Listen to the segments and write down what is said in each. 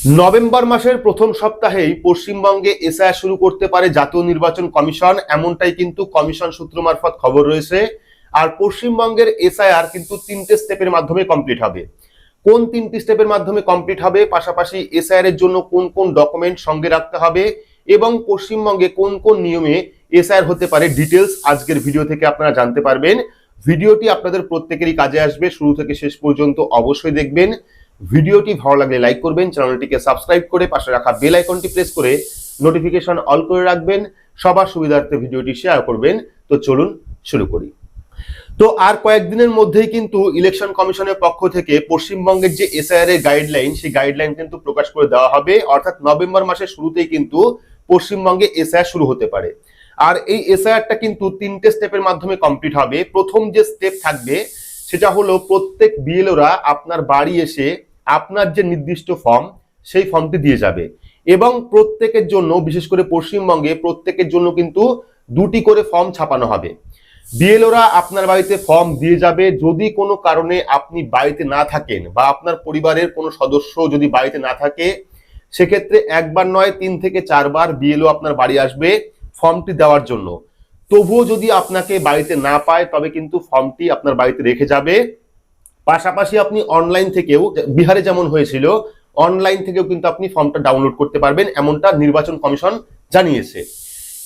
November মাসের প্রথম সপ্তাহেই পশ্চিমবঙ্গে এসআইআর শুরু করতে পারে জাতীয় নির্বাচন কমিশন, এমনটাই কিন্তু কমিশন সূত্র মারফত খবর রয়েছে। আর পশ্চিমবঙ্গের এসআইআর কিন্তু তিনটে স্টেপের মাধ্যমে কমপ্লিট হবে। কোন তিনটি স্টেপের মাধ্যমে কমপ্লিট হবে, পাশাপাশি এসআইআর এর জন্য কোন কোন ডকুমেন্ট সঙ্গে রাখতে হবে এবং পশ্চিমবঙ্গে কোন কোন নিয়মে এসআইআর হতে পারে ডিটেলস আজকের ভিডিও থেকে আপনারা জানতে পারবেন। ভিডিওটি আপনাদের প্রত্যেকেরই কাজে আসবে। শুরু থেকে শেষ পর্যন্ত অবশ্যই দেখবেন। ভিডিওটি ভালো লাগলে লাইক করবেন, চ্যানেলটিকে সাবস্ক্রাইব করে পাশে রাখা বেল আইকনটি প্রেস করে নোটিফিকেশন অল করে রাখবেন, সবার সুবিধার্থে ভিডিওটি শেয়ার করবেন। তো চলুন শুরু করি। তো আর কয়েকদিনের মধ্যেই কিন্তু ইলেকশন কমিশনের পক্ষ থেকে পশ্চিমবঙ্গের যে এসআইআর এর গাইডলাইন সেই গাইডলাইন কিন্তু প্রকাশ করে দেওয়া হবে। অর্থাৎ নভেম্বর মাসের শুরুতেই কিন্তু পশ্চিমবঙ্গে এসআইআর শুরু হতে পারে। আর এই এসআইআরটা কিন্তু তিনটে স্টেপের মাধ্যমে কমপ্লিট হবে। প্রথম যে স্টেপ থাকবে, সেটা হলো প্রত্যেক বিএলওরা আপনার বাড়ি এসে আপনার যে নির্দিষ্ট ফর্ম সেই ফর্মটি দিয়ে যাবে। এবং প্রত্যেকের জন্য, বিশেষ করে পশ্চিমবঙ্গে, প্রত্যেকের জন্য কিন্তু দুটি করে ফর্ম ছাপানো হবে। বিএলওরা আপনার বাড়িতে ফর্ম দিয়ে যাবে। যদি কোনো কারণে আপনি বাড়িতে না থাকেন বা আপনার পরিবারের কোনো সদস্য যদি বাড়িতে না থাকে, সেক্ষেত্রে একবার নয়, তিন থেকে চারবার বিএলও আপনার বাড়ি আসবে ফর্মটি দেওয়ার জন্য। তবুও যদি আপনাকে বাড়িতে না পায়, তবে কিন্তু ফর্মটি আপনার বাড়িতে রেখে যাবে। পাশাপাশি আপনি অনলাইন থেকেও, বিহারে যেমন হয়েছিল অনলাইন থেকেও কিন্তু আপনি ফর্মটা ডাউনলোড করতে পারবেন, এমনটা নির্বাচন কমিশন জানিয়েছে।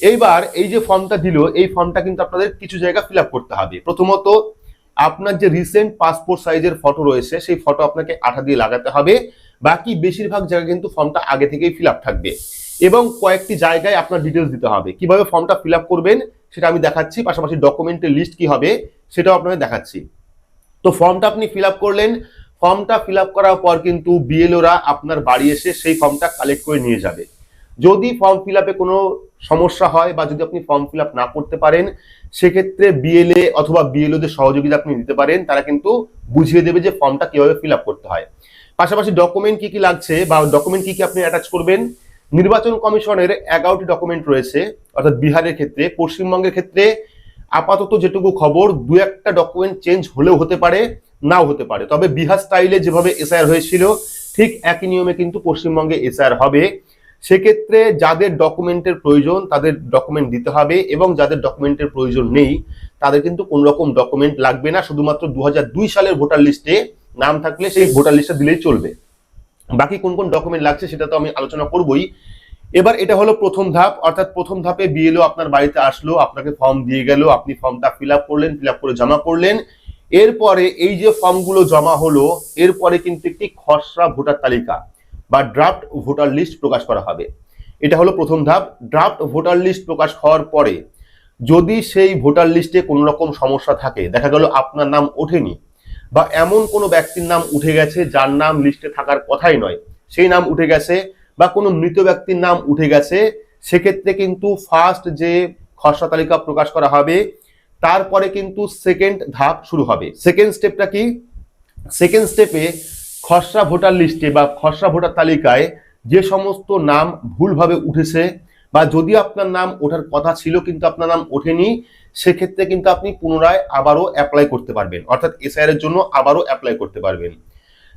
এইবার এই যে ফর্মটা দিল, এই ফর্মটা কিন্তু আপনাদের কিছু জায়গা ফিল করতে হবে। প্রথমত, আপনার যে রিসেন্ট পাসপোর্ট সাইজের ফটো রয়েছে, সেই ফটো আপনাকে আঠা দিয়ে লাগাতে হবে। বাকি বেশিরভাগ জায়গায় কিন্তু ফর্মটা আগে থেকেই ফিল থাকবে। এবং কয়েকটি জায়গায় আপনার ডিটেলস দিতে হবে। কীভাবে ফর্মটা ফিল করবেন, সেটা আমি দেখাচ্ছি। পাশাপাশি ডকুমেন্টের লিস্ট কি হবে, সেটাও আপনাদের দেখাচ্ছি। তো ফর্মটা আপনি ফিল করলেন। ফর্মটা ফিল করার পর কিন্তু বিএলওরা আপনার বাড়ি এসে সেই ফর্মটা কালেক্ট করে নিয়ে যাবে। যদি ফর্ম ফিল কোনো সমস্যা হয় বা যদি আপনি ফর্ম ফিল না করতে পারেন, সেক্ষেত্রে বিএলএ অথবা বিএলওদের সহযোগিতা আপনি নিতে পারেন। তারা কিন্তু বুঝিয়ে দেবে যে ফর্মটা কীভাবে ফিল করতে হয়। পাশাপাশি ডকুমেন্ট কি কি লাগছে বা ডকুমেন্ট কি কি আপনি অ্যাটাচ করবেন? নির্বাচন কমিশনের এগারোটি ডকুমেন্ট রয়েছে, অর্থাৎ বিহারের ক্ষেত্রে, পশ্চিমবঙ্গের ক্ষেত্রে আপাতত যেটুকু খবর, দু একটা ডকুমেন্ট চেঞ্জ হলেও হতে পারে, নাও হতে পারে। তবে বিহার স্টাইলে যেভাবে এসআইআর হয়েছিল, ঠিক একই নিয়মে কিন্তু পশ্চিমবঙ্গে এসআইআর হবে। সেক্ষেত্রে যাদের ডকুমেন্টের প্রয়োজন, তাদের ডকুমেন্ট দিতে হবে এবং যাদের ডকুমেন্টের প্রয়োজন নেই, তাদের কিন্তু কোন রকম ডকুমেন্ট লাগবে না। শুধুমাত্র দু হাজার দুই সালের ভোটার লিস্টে নাম থাকলে সেই ভোটার লিস্টে দিলেই চলবে। বাকি কোন কোন ডকুমেন্ট লাগছে সেটা তো আমি আলোচনা করবই। এবার এটা হলো প্রথম ধাপ, অর্থাৎ প্রথম ধাপে বিএলও আপনার বাড়িতে আসলো, আপনাকে ফর্ম দিয়ে গেল, আপনি ফর্মটা ফিল করলেন ফিল করে জমা করলেন। এরপরে এই যে ফর্মগুলো জমা হলো, এরপরে কিন্তু একটি খসড়া ভোটার তালিকা বা ড্রাফট ভোটার লিস্ট প্রকাশ করা হবে। এটা হলো প্রথম ধাপ ড্রাফট ভোটার লিস্ট প্রকাশ হওয়ার পরে যদি সেই ভোটার লিস্টে কোনো রকম সমস্যা থাকে, দেখা গেল আপনার নাম ওঠেনি বা এমন কোনো ব্যক্তির নাম উঠে গেছে যার নাম লিস্টে থাকার কথাই নয়, সেই নাম উঠে গেছে বা কোনো মৃত ব্যক্তির নাম উঠে গেছে, সেক্ষেত্রে কিন্তু ফার্স্ট যে খসড়া তালিকা প্রকাশ করা হবে, তারপরে কিন্তু সেকেন্ড ধাপ শুরু হবে। সেকেন্ড স্টেপটা কি? সেকেন্ড স্টেপে খসড়া ভোটার লিস্টে বা খসড়া ভোটার তালিকায় যে সমস্ত নাম ভুলভাবে উঠেছে বা যদি আপনার নাম ওঠার কথা ছিল কিন্তু আপনার নাম ওঠেনি, সেক্ষেত্রে কিন্তু আপনি পুনরায় আবারও অ্যাপ্লাই করতে পারবেন। অর্থাৎ এসআইআর এর জন্য আবারও অ্যাপ্লাই করতে পারবেন।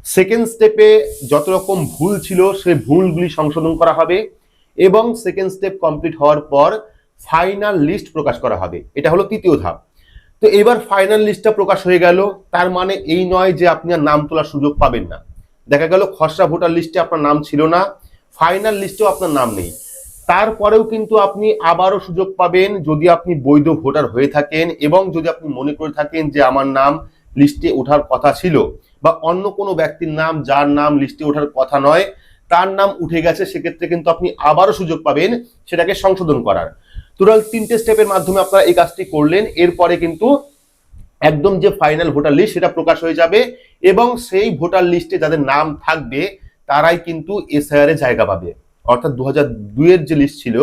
সেকেন্ড স্টেপে যত রকম ভুল ছিল সেই ভুলগুলি সংশোধন করা হবে এবং সেকেন্ড স্টেপ কমপ্লিট হওয়ার পর ফাইনাল লিস্ট প্রকাশ করা হবে। এটা হলো তৃতীয় ধাপ। তো এবার ফাইনাল লিস্টটা প্রকাশ হয়ে গেল, তার মানে এই নয় যে আপনি আর নাম তোলার সুযোগ পাবেন না। দেখা গেল খসড়া ভোটার লিস্টে আপনার নাম ছিল না ফাইনাল লিস্টেও আপনার নাম নেই। তারপরেও কিন্তু আপনি আবারও সুযোগ পাবেন যদি আপনি বৈধ ভোটার হয়ে থাকেন এবং যদি আপনি মনে করে থাকেন যে আমার নাম লিস্টে ওঠার কথা ছিল। বা অন্য কোনো ব্যক্তির নাম, যার নাম লিস্টে ওঠার কথা নয়, তার নাম উঠে গেছে, সেক্ষেত্রে কিন্তু আপনি আবারও সুযোগ পাবেন সেটাকে সংশোধন করার। টোটাল তিনটে স্টেপের মাধ্যমে আপনারা এই কাজটি করলেন, এরপরে কিন্তু একদম যে ফাইনাল ভোটার লিস্ট সেটা প্রকাশ হয়ে যাবে এবং সেই ভোটার লিস্টে যাদের নাম থাকবে, তারাই কিন্তু এসআইআর এ জায়গা পাবে। অর্থাৎ দু হাজার দুইয়ের যে লিস্ট ছিল,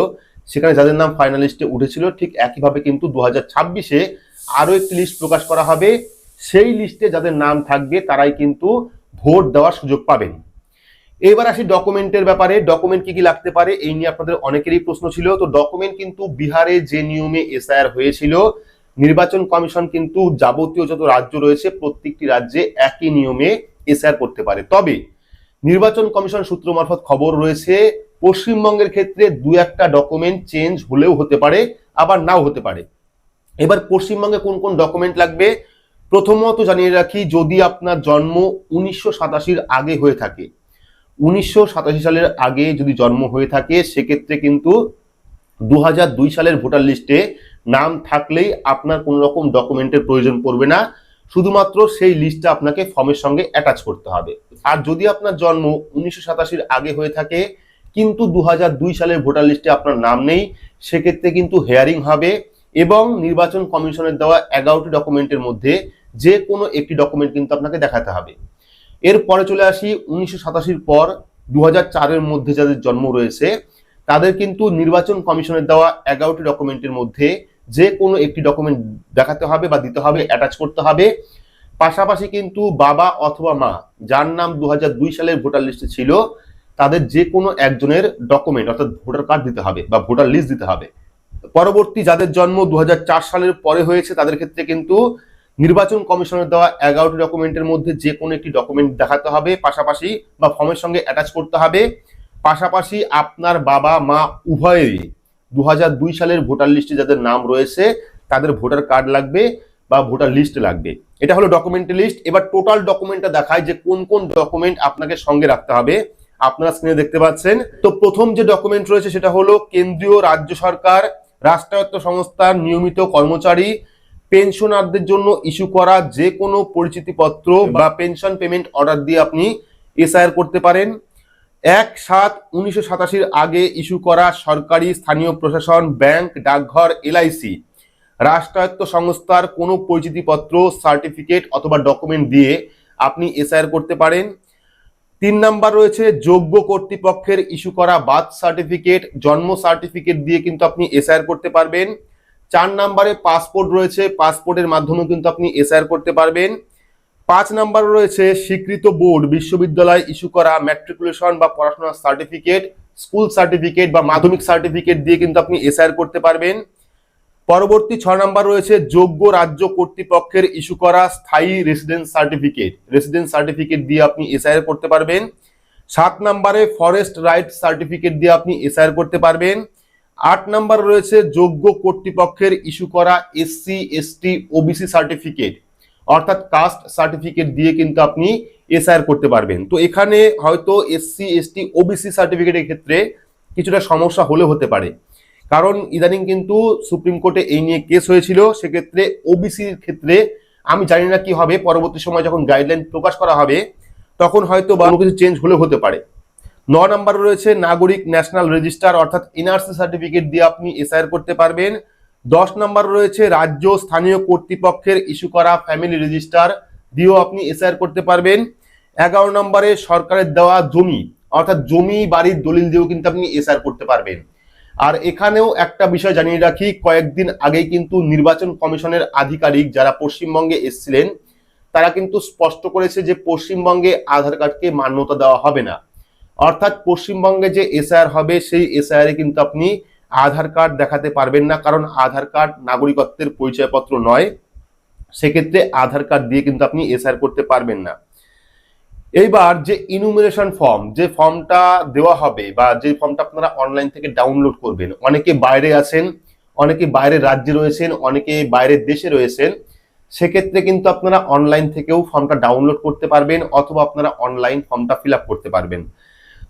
সেখানে যাদের নাম ফাইনাল লিস্টে উঠেছিল, ঠিক একইভাবে কিন্তু দু হাজার ছাব্বিশে আরও একটি লিস্ট প্রকাশ করা হবে। সেই লিস্টে যাদের নাম থাকবে, তারাই কিন্তু ভোট দেওয়ার সুযোগ পাবেন। এবার আসি ডকুমেন্টের ব্যাপারে। ডকুমেন্ট কি কি লাগতে পারে, এই নিয়ে আপনাদের অনেকেরই প্রশ্ন ছিল। তো ডকুমেন্ট কিন্তু বিহারে যে নিয়মে এসআইআর হয়েছিল, নির্বাচন কমিশন কিন্তু যাবতীয় যত রাজ্য রয়েছে, প্রত্যেকটি রাজ্যে একই নিয়মে এসআইআর করতে পারে। তবে নির্বাচন কমিশন সূত্র মারফত খবর রয়েছে, পশ্চিমবঙ্গের ক্ষেত্রে দু একটা ডকুমেন্ট চেঞ্জ হলেও হতে পারে, আবার নাও হতে পারে। এবার পশ্চিমবঙ্গে কোন কোন ডকুমেন্ট লাগবে প্রথমত জানিয়ে রাখি, যদি আপনার জন্ম উনিশশো সাতাশির আগে হয়ে থাকে, উনিশশো সাতাশি সালের আগে যদি জন্ম হয়ে থাকে, সেক্ষেত্রে কিন্তু দু দুই সালের ভোটার লিস্টে নাম থাকলেই আপনার কোনো রকম ডকুমেন্টের প্রয়োজন পড়বে না। শুধুমাত্র সেই লিস্টটা আপনাকে ফর্মের সঙ্গে অ্যাটাচ করতে হবে। আর যদি আপনার জন্ম উনিশশো সাতাশির আগে হয়ে থাকে, কিন্তু দু সালের ভোটার লিস্টে আপনার নাম নেই, সেক্ষেত্রে কিন্তু হেয়ারিং হবে। এবং নির্বাচন কমিশনের দেওয়া এগারোটি ডকুমেন্টের মধ্যে যে কোনো একটি ডকুমেন্ট কিন্তু আপনাকে দেখাতে হবে। এরপরে চলে আসি, উনিশশো সাতাশির পর দু চারের মধ্যে যাদের জন্ম রয়েছে, তাদের কিন্তু নির্বাচন কমিশনের দেওয়া এগারোটি ডকুমেন্টের মধ্যে যে কোনো একটি ডকুমেন্ট দেখাতে হবে বা দিতে হবে, অ্যাটাচ করতে হবে। পাশাপাশি কিন্তু বাবা অথবা মা, যার নাম দু সালের ভোটার লিস্টে ছিল, তাদের যে কোনো একজনের ডকুমেন্ট, অর্থাৎ ভোটার কার্ড দিতে হবে বা ভোটার লিস্ট দিতে হবে। পরবর্তী যাদের জন্ম দু হাজার চার সালের পরে হয়েছে, তাদের ক্ষেত্রে কিন্তু নির্বাচন কমিশনের দেওয়া এগারোটি ডকুমেন্টের মধ্যে যে কোনো একটি ডকুমেন্ট দেখাতে হবে, পাশাপাশি বা ফর্মের সঙ্গে অ্যাটাচ করতে হবে। পাশাপাশি আপনার বাবা, মা উভয়েরই দু দুই সালের ভোটার লিস্টে যাদের নাম রয়েছে, তাদের ভোটার কার্ড লাগবে বা ভোটার লিস্ট লাগবে। এটা হলো ডকুমেন্ট লিস্ট। এবার টোটাল ডকুমেন্টটা দেখায় যে কোন কোন ডকুমেন্ট আপনাকে সঙ্গে রাখতে হবে। আপনারা স্ক্রিনে দেখতে পাচ্ছেন। তো প্রথম যে ডকুমেন্ট রয়েছে, সেটা হলো কেন্দ্রীয় রাজ্য সরকার রাষ্ট্রায়ত্ত সংস্থার নিয়মিত কর্মচারী পেনশনারদের জন্য ইস্যু করা যে কোনো পরিচিতিপত্র বা পেনশন পেমেন্ট অর্ডার দিয়ে আপনি এসআইআর করতে পারেন। এক সাত উনিশশো সাতাশির আগে ইস্যু করা সরকারি স্থানীয় প্রশাসন ব্যাংক ডাকঘর এলআইসি। রাষ্ট্রায়ত্ত সংস্থার কোনো পরিচিতিপত্র সার্টিফিকেট অথবা ডকুমেন্ট দিয়ে আপনি এসআইআর করতে পারেন। তিন নাম্বার রয়েছে যোগ্য কর্তৃপক্ষের ইস্যু করা বার্থ সার্টিফিকেট, জন্ম সার্টিফিকেট দিয়ে কিন্তু আপনি এসআইআর করতে পারবেন। চার নাম্বারে পাসপোর্ট রয়েছে, পাসপোর্টের মাধ্যমে কিন্তু আপনি এসআইআর করতে পারবেন। পাঁচ নাম্বার রয়েছে স্বীকৃত বোর্ড, বিশ্ববিদ্যালয় ইস্যু করা ম্যাট্রিকুলেশন বা পড়াশোনার সার্টিফিকেট স্কুল সার্টিফিকেট বা মাধ্যমিক সার্টিফিকেট দিয়ে কিন্তু আপনি এসআইআর করতে পারবেন। পরবর্তী ছ নাম্বার রয়েছে যোগ্য রাজ্য কর্তৃপক্ষের ইস্যু করা স্থায়ী রেসিডেন্স সার্টিফিকেট রেসিডেন্স সার্টিফিকেট দিয়ে আপনি এসআইআর করতে পারবেন। সাত নাম্বারে ফরেস্ট রাইট সার্টিফিকেট দিয়ে আপনি এসআইআর করতে পারবেন। আট নাম্বার রয়েছে যোগ্য কর্তৃপক্ষের ইস্যু করা এসসি এসটি ওবিসি সার্টিফিকেট অর্থাৎ কাস্ট সার্টিফিকেট দিয়ে কিন্তু আপনি এসআইআর করতে পারবেন। তো এখানে হয়তো এসসি এসটি ওবিসি সার্টিফিকেটের ক্ষেত্রে কিছুটা সমস্যা হলে হতে পারে। কারণ ইদানিং কিন্তু সুপ্রিম কোর্টে এই নিয়ে কেস হয়েছিল, সেক্ষেত্রে ওবিসির ক্ষেত্রে আমি জানি না কি হবে, পরবর্তী সময় যখন গাইডলাইন প্রকাশ করা হবে, তখন হয়তো বা কিছু চেঞ্জ হলে হতে পারে। ন নম্বর রয়েছে নাগরিক ন্যাশনাল রেজিস্টার অর্থাৎ এনআরসি সার্টিফিকেট দিয়ে আপনি এসআইআর করতে পারবেন। দশ নম্বর রয়েছে রাজ্য স্থানীয় কর্তৃপক্ষের ইস্যু করা ফ্যামিলি রেজিস্টার দিয়েও আপনি এসআইআর করতে পারবেন। এগারো নম্বরে সরকারের দেওয়া জমি, অর্থাৎ জমি, বাড়ির দলিল দিয়েও কিন্তু আপনি এসআইআর করতে পারবেন। আর এখানেও একটা বিষয় জানিয়ে রাখি, কয়েকদিন আগেই কিন্তু নির্বাচন কমিশনের আধিকারিক যারা পশ্চিমবঙ্গে এসেছিলেন, তারা কিন্তু স্পষ্ট করেছে যে পশ্চিমবঙ্গে আধার কার্ডকে মান্যতা দেওয়া হবে না। অর্থাৎ পশ্চিমবঙ্গে যে এসআইআর হবে, সেই এসআইআর এ কিন্তু আপনি আধার কার্ড দেখাতে পারবেন না, কারণ আধার কার্ড নাগরিকত্বের পরিচয়পত্র নয়। সেক্ষেত্রে আধার কার্ড দিয়ে কিন্তু আপনি এসআইআর করতে পারবেন না। এইবার যে ইনুমিনেশন ফর্ম যে ফর্মটা দেওয়া হবে বা যে ফর্মটা আপনারা অনলাইন থেকে ডাউনলোড করবেন, অনেকে বাইরে আছেন, অনেকে বাইরের রাজ্যে রয়েছেন, অনেকে বাইরের দেশে রয়েছেন, সেক্ষেত্রে কিন্তু আপনারা অনলাইন থেকেও ফর্মটা ডাউনলোড করতে পারবেন অথবা আপনারা অনলাইন ফর্মটা ফিল করতে পারবেন।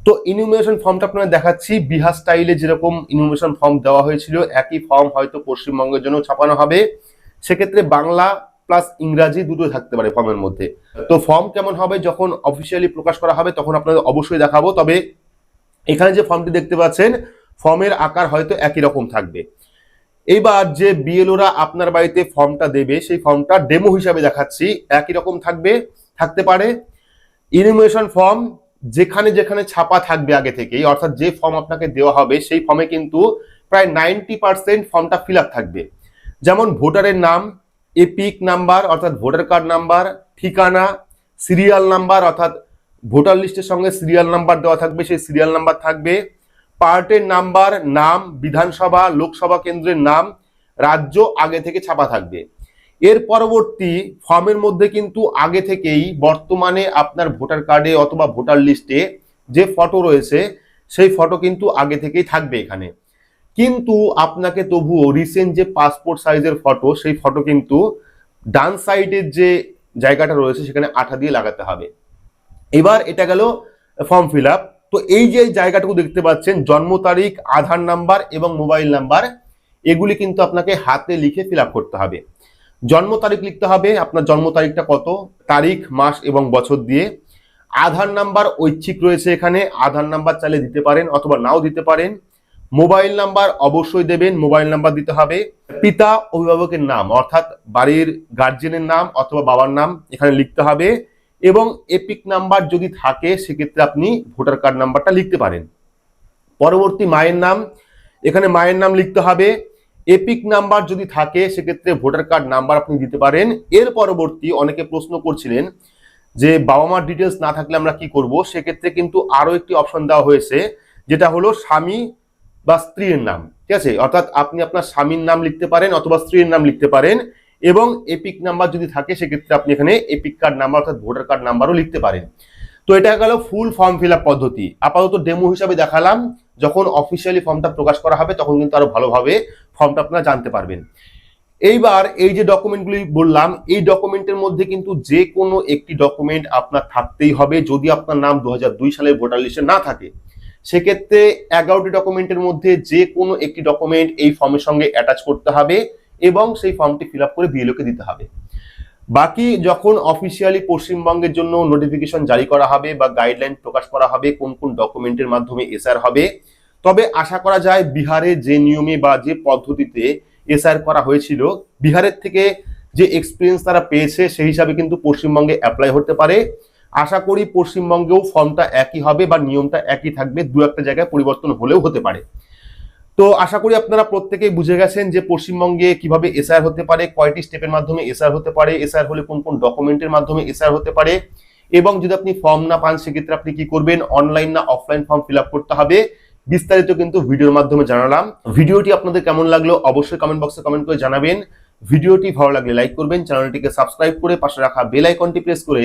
তো ইনুমিনেশন ফর্মটা আপনারা দেখাচ্ছি, বিহার স্টাইলে যেরকম ইনুমিনেশন ফর্ম দেওয়া হয়েছিল, একই ফর্ম হয়তো পশ্চিমবঙ্গের জন্য ছাপানো হবে। সেক্ষেত্রে বাংলা প্লাস ইংরাজি দুটো থাকতে পারে ফর্মের মধ্যে। তো ফর্ম কেমন হবে যখন অফিসিয়ালি প্রকাশ করা হবে তখন আপনাদের অবশ্যই দেখাবো। তবে এখানে যে ফর্মটি দেখতে পাচ্ছেন ফর্মের আকার হয়তো একই রকম থাকবে। এইবার যে বিএলওরা আপনার বাড়িতে ফর্মটা দেবে, সেই ফর্মটা ডেমো হিসাবে দেখাচ্ছি। একই রকম থাকবে, থাকতে পারে। ইনিমেশন ফর্ম যেখানে যেখানে ছাপা থাকবে আগে থেকেই, অর্থাৎ যে ফর্ম আপনাকে দেওয়া হবে, সেই ফর্মে কিন্তু প্রায় নাইনটি পার্সেন্ট ফর্মটা ফিল থাকবে। যেমন ভোটারের নাম এপিক নাম্বার, অর্থাৎ ভোটার কার্ড নাম্বার, ঠিকানা, সিরিয়াল নাম্বার, অর্থাৎ ভোটার লিস্টের সঙ্গে সিরিয়াল নাম্বার দেওয়া থাকবে, সেই সিরিয়াল নাম্বার থাকবে। পার্টের নাম্বার, নাম, বিধানসভা, লোকসভা কেন্দ্রের নাম, রাজ্য আগে থেকে ছাপা থাকবে। এর পরবর্তী ফর্মের মধ্যে কিন্তু আগে থেকেই বর্তমানে আপনার ভোটার কার্ডে অথবা ভোটার লিস্টে যে ফটো রয়েছে, সেই ফটো কিন্তু আগে থেকেই থাকবে এখানে। কিন্তু আপনাকে তবুও রিসেন্ট যে পাসপোর্ট সাইজের ফটো সেই ফটো কিন্তু ডান সাইডের যে জায়গাটা রয়েছে, সেখানে আঠা দিয়ে লাগাতে হবে। এবার এটা গেল ফর্ম ফিল আপ তো এই যে জায়গাটুকু দেখতে পাচ্ছেন, জন্ম তারিখ, আধার নাম্বার এবং মোবাইল নাম্বার এগুলি কিন্তু আপনাকে হাতে লিখে ফিল করতে হবে। জন্ম তারিখ লিখতে হবে, আপনার জন্ম তারিখটা কত, তারিখ, মাস এবং বছর দিয়ে। আধার নাম্বার ঐচ্ছিক রয়েছে এখানে, আধার নাম্বার চাইলে দিতে পারেন অথবা নাও দিতে পারেন। মোবাইল নাম্বার অবশ্যই দেবেন, মোবাইল নাম্বার দিতে হবে। পিতা অভিভাবকের নাম, অর্থাৎ বাড়ির গার্জেনের নাম অথবা বাবার নাম এখানে লিখতে হবে এবং এপিক নাম্বার যদি থাকে, সেক্ষেত্রে আপনি ভোটার কার্ড নাম্বারটা লিখতে পারেন। পরবর্তী মায়ের নাম, এখানে মায়ের নাম লিখতে হবে। এপিক নাম্বার যদি থাকে, সেক্ষেত্রে ভোটার কার্ড নাম্বার আপনি দিতে পারেন। এর পরবর্তী অনেকে প্রশ্ন করছিলেন যে বাবা মার ডিটেলস না থাকলে আমরা কি করব? সেক্ষেত্রে কিন্তু আরও একটি অপশন দেওয়া হয়েছে, যেটা হলো স্বামী বা স্ত্রীর নাম, ঠিক আছে? অর্থাৎ আপনি আপনার স্বামীর নাম লিখতে পারেন অথবা স্ত্রীর নাম লিখতে পারেন এবং এপিক নাম্বার যদি থাকে, সেক্ষেত্রে আপনি এখানে এপিক কার্ড নাম্বার অর্থাৎ ভোটার কার্ড নাম্বারও লিখতে পারেন। তো এটা গেল ফুল ফর্ম ফিল পদ্ধতি। আপাতত ডেমো হিসাবে দেখালাম। যখন অফিসিয়ালি ফর্মটা প্রকাশ করা হবে, তখন কিন্তু আরও ভালোভাবে ফর্মটা আপনারা জানতে পারবেন। এইবার এই যে ডকুমেন্টগুলি বললাম, এই ডকুমেন্টের মধ্যে কিন্তু যে কোনো একটি ডকুমেন্ট আপনার থাকতেই হবে যদি আপনার নাম দু সালের ভোটার লিস্টে না থাকে। সেক্ষেত্রে এগারোটি ডকুমেন্টের মধ্যে যে কোনো একটি ডকুমেন্ট এই ফর্মের সঙ্গে অ্যাটাচ করতে হবে এবং সেই ফর্মটি ফিল করে বিএলওকে দিতে হবে। বাকি যখন অফিসিয়ালি পশ্চিমবঙ্গের জন্য নোটিফিকেশন জারি করা হবে বা গাইডলাইন প্রকাশ করা হবে, কোন কোন ডকুমেন্টের মাধ্যমে এসআর হবে, তবে আশা করা যায় বিহারে যে নিয়মে বা যে পদ্ধতিতে এসআর করা হয়েছিল, বিহারের থেকে যে এক্সপিরিয়েন্স তারা পেয়েছে সেই হিসাবে কিন্তু পশ্চিমবঙ্গে অ্যাপ্লাই হতে পারে। আশা করি পশ্চিমবঙ্গেও ফর্মটা একই হবে বা নিয়মটা একই থাকবে, দু একটা জায়গায় পরিবর্তন হলেও হতে পারে। তো আশা করি আপনারা প্রত্যেকেই বুঝে গেছেন যে পশ্চিমবঙ্গে কীভাবে এসআর হতে পারে, কয়টি স্টেপের মাধ্যমে এসআর হতে পারে এসআর হলে কোন কোন ডকুমেন্টের মাধ্যমে এসআর হতে পারে এবং যদি আপনি ফর্ম না পান, সেক্ষেত্রে আপনি কি করবেন অনলাইন না অফলাইন ফর্ম ফিল করতে হবে। বিস্তারিত কিন্তু ভিডিওর মাধ্যমে জানালাম। ভিডিওটি আপনাদের কেমন লাগল অবশ্যই কমেন্ট বক্সে কমেন্ট করে জানাবেন। ভিডিওটি ভালো লাগলে লাইক করবেন চ্যানেলটিকে সাবস্ক্রাইব করে পাশে রাখা বেল আইকনটি প্রেস করে